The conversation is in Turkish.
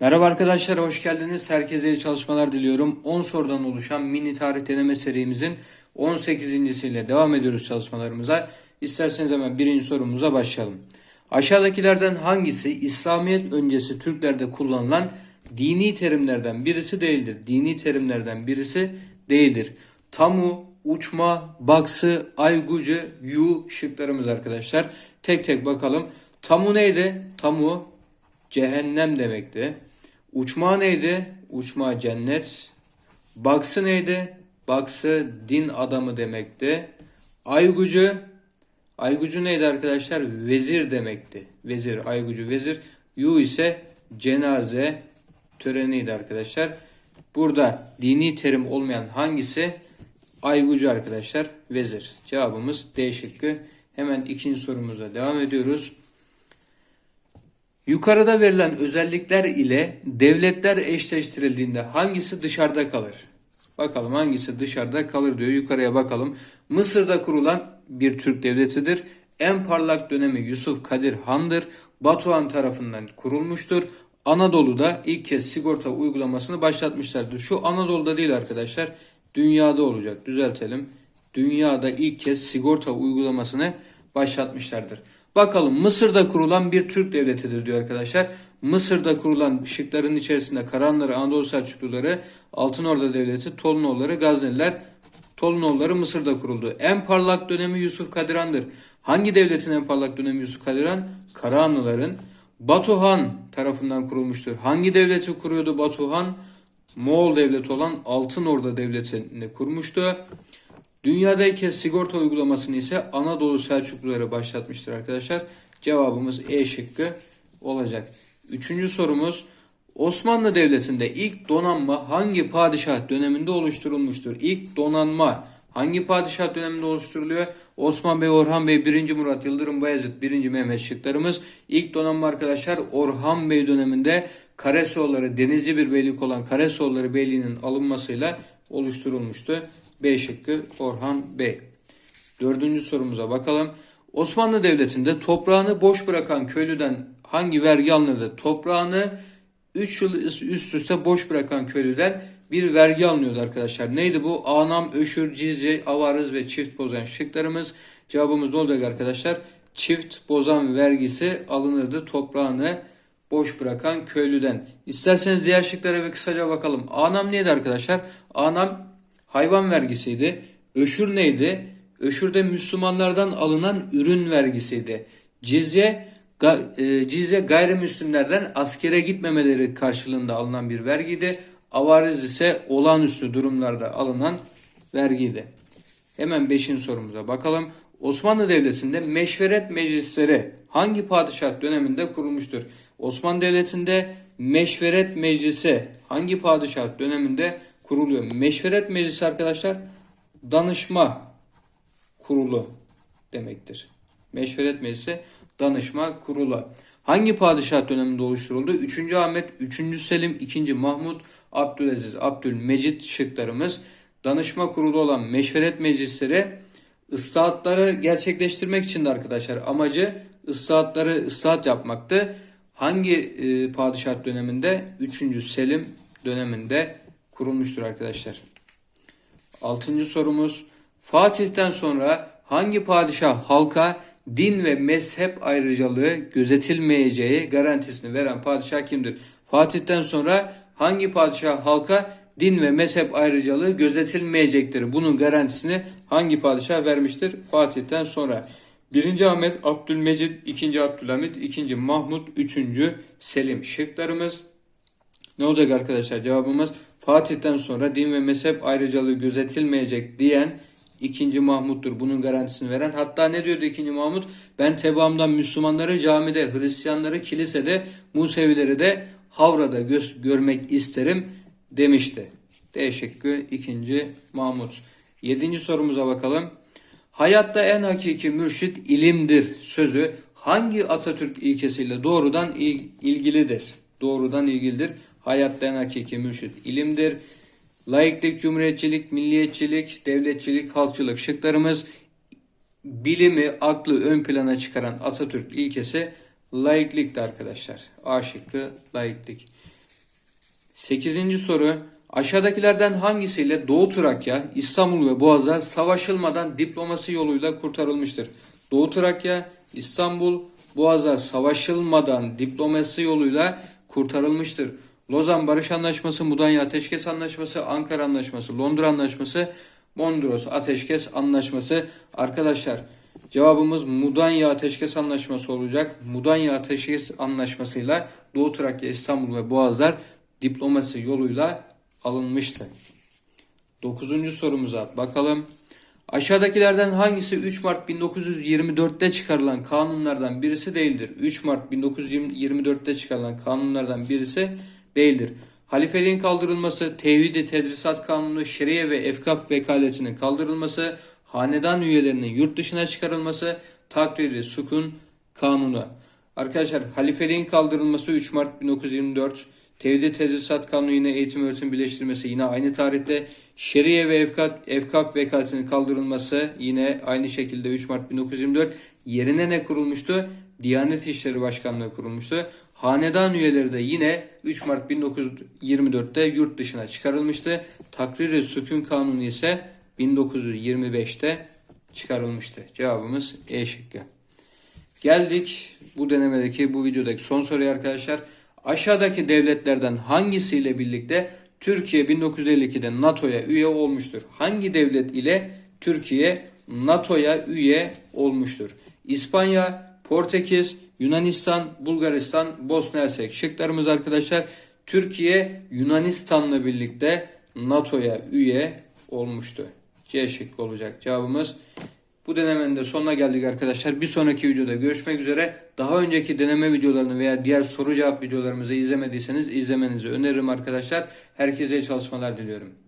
Merhaba arkadaşlar, hoş geldiniz. Herkese iyi çalışmalar diliyorum. 10 sorudan oluşan mini tarih deneme serimizin 18.siyle devam ediyoruz çalışmalarımıza. İsterseniz hemen birinci sorumuza başlayalım. Aşağıdakilerden hangisi İslamiyet öncesi Türklerde kullanılan dini terimlerden birisi değildir? Dini terimlerden birisi değildir. Tamu, uçma, baksı, aygucu, yu şıklarımız arkadaşlar. Tek tek bakalım. Tamu neydi? Tamu cehennem demekti. Uçma neydi? Uçma cennet. Baksı neydi? Baksı din adamı demekti. Aygucu Aygucu neydi arkadaşlar? Vezir demekti. Vezir, aygucu vezir. Yu ise cenaze töreniydi arkadaşlar. Burada dini terim olmayan hangisi? Aygucu arkadaşlar. Vezir. Cevabımız D şıkkı. Hemen ikinci sorumuza devam ediyoruz. Yukarıda verilen özellikler ile devletler eşleştirildiğinde hangisi dışarıda kalır? Bakalım hangisi dışarıda kalır diyor. Yukarıya bakalım. Mısır'da kurulan bir Türk devletidir. En parlak dönemi Yusuf Kadir Han'dır. Batuhan tarafından kurulmuştur. Anadolu'da ilk kez sigorta uygulamasını başlatmışlardır. Şu Anadolu'da değil arkadaşlar. Dünyada olacak. Düzeltelim. Dünyada ilk kez sigorta uygulamasını başlatmışlardır. Bakalım Mısır'da kurulan bir Türk devletidir diyor arkadaşlar. Mısır'da kurulan şıkların içerisinde Karanları, Anadolu Selçukluları, Altınorda Devleti, Tolunoğulları, Gazneliler, Tolunoğulları Mısır'da kuruldu. En parlak dönemi Yusuf Kadiran'dır. Hangi devletin en parlak dönemi Yusuf Kadiran? Karahanlıların. Batuhan tarafından kurulmuştur. Hangi devleti kuruyordu Batuhan? Moğol devleti olan Altınorda Devleti'ni kurmuştu. Dünyada ilk kez sigorta uygulamasını ise Anadolu Selçukluları başlatmıştır arkadaşlar. Cevabımız E şıkkı olacak. Üçüncü sorumuz Osmanlı Devleti'nde ilk donanma hangi padişah döneminde oluşturulmuştur? İlk donanma hangi padişah döneminde oluşturuluyor? Osman Bey, Orhan Bey, 1. Murat, Yıldırım Bayezid, 1. Mehmet şıklarımız. İlk donanma arkadaşlar Orhan Bey döneminde Karesoğulları, denizci bir beylik olan Karesoğulları Beyliği'nin alınmasıyla oluşturulmuştu. B şıkkı Orhan Bey. Dördüncü sorumuza bakalım. Osmanlı Devleti'nde toprağını boş bırakan köylüden hangi vergi alınırdı? Toprağını 3 yıl üst üste boş bırakan köylüden bir vergi alınıyordu arkadaşlar. Neydi bu? Anam, öşür, cizye, avarız ve çift bozan şıklarımız. Cevabımız ne olacak arkadaşlar? Çift bozan vergisi alınırdı toprağını boş bırakan köylüden. İsterseniz diğer şıklara bir kısaca bakalım. Anam neydi arkadaşlar? Anam hayvan vergisiydi. Öşür neydi? Öşür de Müslümanlardan alınan ürün vergisiydi. Cizye, e, cizye gayrimüslimlerden askere gitmemeleri karşılığında alınan bir vergiydi. Avariz ise olağanüstü durumlarda alınan vergiydi. Hemen 5. sorumuza bakalım. Osmanlı Devleti'nde meşveret meclisleri hangi padişah döneminde kurulmuştur? Osmanlı Devleti'nde meşveret meclisi hangi padişah döneminde kuruluyor? Meşveret meclisi arkadaşlar danışma kurulu demektir. Meşveret meclisi danışma kurulu. Hangi padişah döneminde oluşturuldu? 3. Ahmet, 3. Selim, 2. Mahmut, Abdülaziz, Abdülmecit şıklarımız. Danışma kurulu olan meşveret meclisleri ıslahatları gerçekleştirmek için de arkadaşlar amacı ıslahatları ıslahat yapmaktı. Hangi e, padişah döneminde? 3. Selim döneminde kurulmuştur arkadaşlar. Altıncı sorumuz. Fatih'ten sonra hangi padişah halka din ve mezhep ayrıcalığı gözetilmeyeceği garantisini veren padişah kimdir? Fatih'ten sonra hangi padişah halka din ve mezhep ayrıcalığı gözetilmeyecektir? Bunun garantisini hangi padişah vermiştir? Fatih'ten sonra. 1. Ahmet, Abdülmecid, 2. Abdülhamit, 2. Mahmut, 3. Selim şıklarımız. Ne olacak arkadaşlar cevabımız? Fatih'ten sonra din ve mezhep ayrıcalığı gözetilmeyecek diyen 2. Mahmut'tur. Bunun garantisini veren. Hatta ne diyordu 2. Mahmut? Ben tebaamdan Müslümanları camide, Hristiyanları kilisede, Musevileri de Havra'da gö- görmek isterim demişti. Şıkkı 2. Mahmut. 7. sorumuza bakalım. Hayatta en hakiki mürşit ilimdir sözü hangi Atatürk ilkesiyle doğrudan il- ilgilidir? Doğrudan ilgilidir. Hayatta en hakiki mürşit ilimdir. Laiklik, cumhuriyetçilik, milliyetçilik, devletçilik, halkçılık şıklarımız bilimi, aklı ön plana çıkaran Atatürk ilkesi laiklikti arkadaşlar. A şıkkı laiklik. 8. soru. Aşağıdakilerden hangisiyle Doğu Trakya, İstanbul ve Boğazlar savaşılmadan diplomasi yoluyla kurtarılmıştır? Doğu Trakya, İstanbul, Boğazlar savaşılmadan diplomasi yoluyla kurtarılmıştır. Lozan Barış Anlaşması, Mudanya Ateşkes Anlaşması, Ankara Anlaşması, Londra Anlaşması, Mondros Ateşkes Anlaşması. Arkadaşlar cevabımız Mudanya Ateşkes Anlaşması olacak. Mudanya Ateşkes Anlaşması'yla Doğu Trakya, İstanbul ve Boğazlar diplomasi yoluyla alınmıştı. Dokuzuncu sorumuza bakalım. Aşağıdakilerden hangisi 3 Mart 1924'te çıkarılan kanunlardan birisi değildir? 3 Mart 1924'te çıkarılan kanunlardan birisi değildir. Halifeliğin kaldırılması, tevhid tedrisat kanunu, şeriye ve efkaf vekaletinin kaldırılması, hanedan üyelerinin yurt dışına çıkarılması, takriri sukun kanunu. Arkadaşlar halifeliğin kaldırılması 3 Mart 1924, Tevhid Tedrisat Kanunu yine eğitim öğretim birleştirmesi yine aynı tarihte. Şeriye ve Efkat, Efkaf vekaletinin kaldırılması yine aynı şekilde 3 Mart 1924. Yerine ne kurulmuştu? Diyanet İşleri Başkanlığı kurulmuştu. Hanedan üyeleri de yine 3 Mart 1924'te yurt dışına çıkarılmıştı. Takrir-i Sükun Kanunu ise 1925'te çıkarılmıştı. Cevabımız E şıkkı. Geldik bu denemedeki bu videodaki son soruya arkadaşlar. Aşağıdaki devletlerden hangisiyle birlikte Türkiye 1952'de NATO'ya üye olmuştur? Hangi devlet ile Türkiye NATO'ya üye olmuştur? İspanya, Portekiz, Yunanistan, Bulgaristan, Bosna Hersek. Şıklarımız arkadaşlar Türkiye Yunanistan'la birlikte NATO'ya üye olmuştu. C şıkkı olacak cevabımız. Bu denemenin de sonuna geldik arkadaşlar. Bir sonraki videoda görüşmek üzere. Daha önceki deneme videolarını veya diğer soru cevap videolarımızı izlemediyseniz izlemenizi öneririm arkadaşlar. Herkese çalışmalar diliyorum.